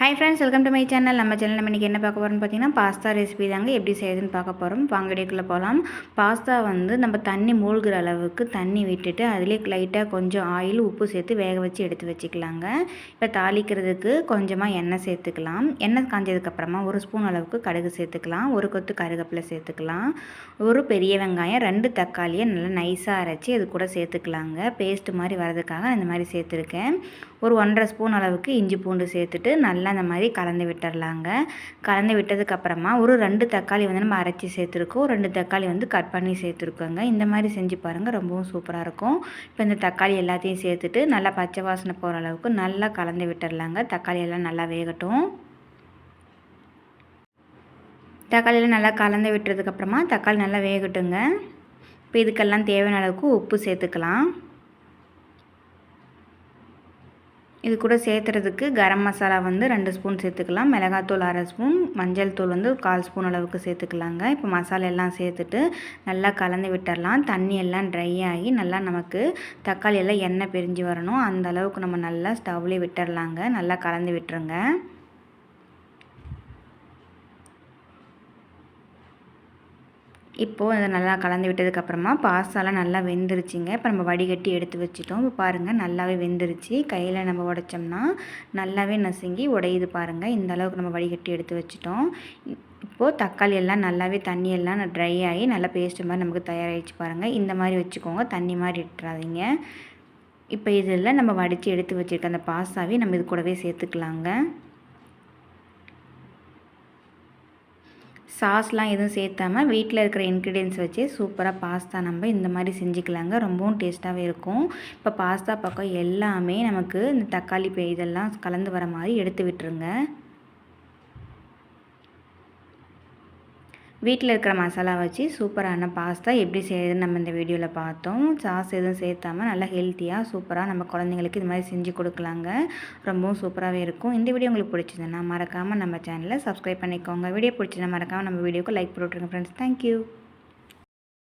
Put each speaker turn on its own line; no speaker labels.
Hi friends welcome to my channel நம்ம channel நம்ம இன்றைக்கி என்ன பார்க்க போகிறோம்னு பார்த்தீங்கன்னா பாஸ்தா ரெசிபி தாங்க எப்படி செய்யுதுன்னு பார்க்க போகிறோம் வாங்கடிக்குள்ளே போகலாம் பாஸ்தா வந்து நம்ம தண்ணி மூழ்கிற அளவுக்கு தண்ணி விட்டுட்டு அதிலே லைட்டாக கொஞ்சம் ஆயில் உப்பு சேர்த்து வேக வச்சு எடுத்து வச்சுக்கலாங்க. இப்போ தாளிக்கிறதுக்கு கொஞ்சமாக எண்ணெய் சேர்த்துக்கலாம். எண்ணெய் காஞ்சதுக்கப்புறமா ஒரு ஸ்பூன் அளவுக்கு கடுகு சேர்த்துக்கலாம். ஒரு கொத்து கருகப்பிலை சேர்த்துக்கலாம். ஒரு பெரிய வெங்காயம் ரெண்டு தக்காளியை நல்லா நைஸாக அரைச்சி அது கூட சேர்த்துக்கலாங்க. பேஸ்ட் மாதிரி வரதுக்காக இந்த மாதிரி சேர்த்துருக்கேன். ஒரு ஒன்றரை ஸ்பூன் அளவுக்கு இஞ்சி பூண்டு சேர்த்துட்டு நல்லா அந்த இந்த மாதிரி கலந்து விட்டுடலாங்க கலந்து விட்டதுக்கப்புறமா ஒரு ரெண்டு தக்காளி வந்து நம்ம அரைச்சி சேர்த்துருக்கோம். ரெண்டு தக்காளி வந்து கட் பண்ணி சேர்த்துருக்கோங்க. இந்த மாதிரி செஞ்சு பாருங்கள் ரொம்பவும் சூப்பராக இருக்கும். இப்போ இந்த தக்காளி எல்லாத்தையும் சேர்த்துட்டு நல்லா பச்சை வாசனை போகிற அளவுக்கு நல்லா கலந்து விட்டுடலாங்க தக்காளி எல்லாம் நல்லா வேகட்டும். தக்காளியெல்லாம் நல்லா கலந்து விட்டுறதுக்கப்புறமா தக்காளி நல்லா வேகட்டுங்க. இப்போ இதுக்கெல்லாம் தேவையான அளவுக்கு உப்பு சேர்த்துக்கலாம். இது கூட சேர்த்துறதுக்கு கரம் மசாலா வந்து ரெண்டு ஸ்பூன் சேர்த்துக்கலாம். மிளகாத்தூள் அரை ஸ்பூன் மஞ்சள் தூள் வந்து கால் ஸ்பூன் அளவுக்கு சேர்த்துக்கலாங்க. இப்போ மசாலா எல்லாம் சேர்த்துட்டு நல்லா கலந்து விட்டுடலாம் தண்ணி எல்லாம் ட்ரை ஆகி நல்லா நமக்கு தக்காளி எல்லாம் எண்ணெய் பிரிஞ்சு வரணும். அந்த அளவுக்கு நம்ம நல்லா ஸ்டவ்லேயே விட்டுடலாங்க நல்லா கலந்து விட்டுருங்க. இப்போது அதை நல்லா கலந்து விட்டதுக்கப்புறமா பாஸ்தாலாம் நல்லா வெந்துருச்சுங்க. இப்போ நம்ம வடிகட்டி எடுத்து வச்சுட்டோம். இப்போ பாருங்கள் நல்லாவே வெந்துருச்சு. கையில் நம்ம உடைச்சோம்னா நல்லாவே நசுங்கி உடையுது பாருங்கள் இந்த அளவுக்கு நம்ம வடிகட்டி எடுத்து வச்சுட்டோம். இப்போது தக்காளி எல்லாம் நல்லாவே தண்ணி எல்லாம் ட்ரை ஆகி நல்லா பேஸ்ட் மாதிரி நமக்கு தயாராகிடுச்சு பாருங்கள் இந்த மாதிரி வச்சுக்கோங்க. தண்ணி மாதிரி இட்டுறாதீங்க இப்போ இதில் நம்ம வடித்து எடுத்து வச்சுருக்க அந்த பாஸ்தாவே நம்ம இது கூடவே சேர்த்துக்கலாங்க. சாஸ்லாம் எதுவும் சேர்த்தாமல் வீட்டில் இருக்கிற இன்க்ரீடியன்ஸ் வச்சு சூப்பராக பாஸ்தா நம்ம இந்த மாதிரி செஞ்சுக்கலாங்க. ரொம்பவும் டேஸ்ட்டாகவே இருக்கும். இப்போ பாஸ்தா பக்கம் எல்லாமே நமக்கு இந்த தக்காளி இதெல்லாம் கலந்து வர மாதிரி எடுத்து விட்டுருங்க. வீட்டில் இருக்கிற மசாலா வச்சு சூப்பரான பாஸ்தா எப்படி செய்யுதுன்னு நம்ம இந்த வீடியோவில் பார்த்தோம். சாஸ் எதுவும் சேர்த்தாமல் நல்லா ஹெல்த்தியாக சூப்பராக நம்ம குழந்தைங்களுக்கு இது மாதிரி செஞ்சு கொடுக்கலாங்க. ரொம்பவும் சூப்பராகவே இருக்கும். இந்த வீடியோ உங்களுக்கு பிடிச்சதுன்னா மறக்காமல் நம்ம சேனலை சப்ஸ்கிரைப் பண்ணிக்கோங்க. வீடியோ பிடிச்சதுன்னா மறக்காமல் நம்ம வீடியோக்கு லைக் போட்டுருங்க ஃப்ரெண்ட்ஸ் தேங்க்யூ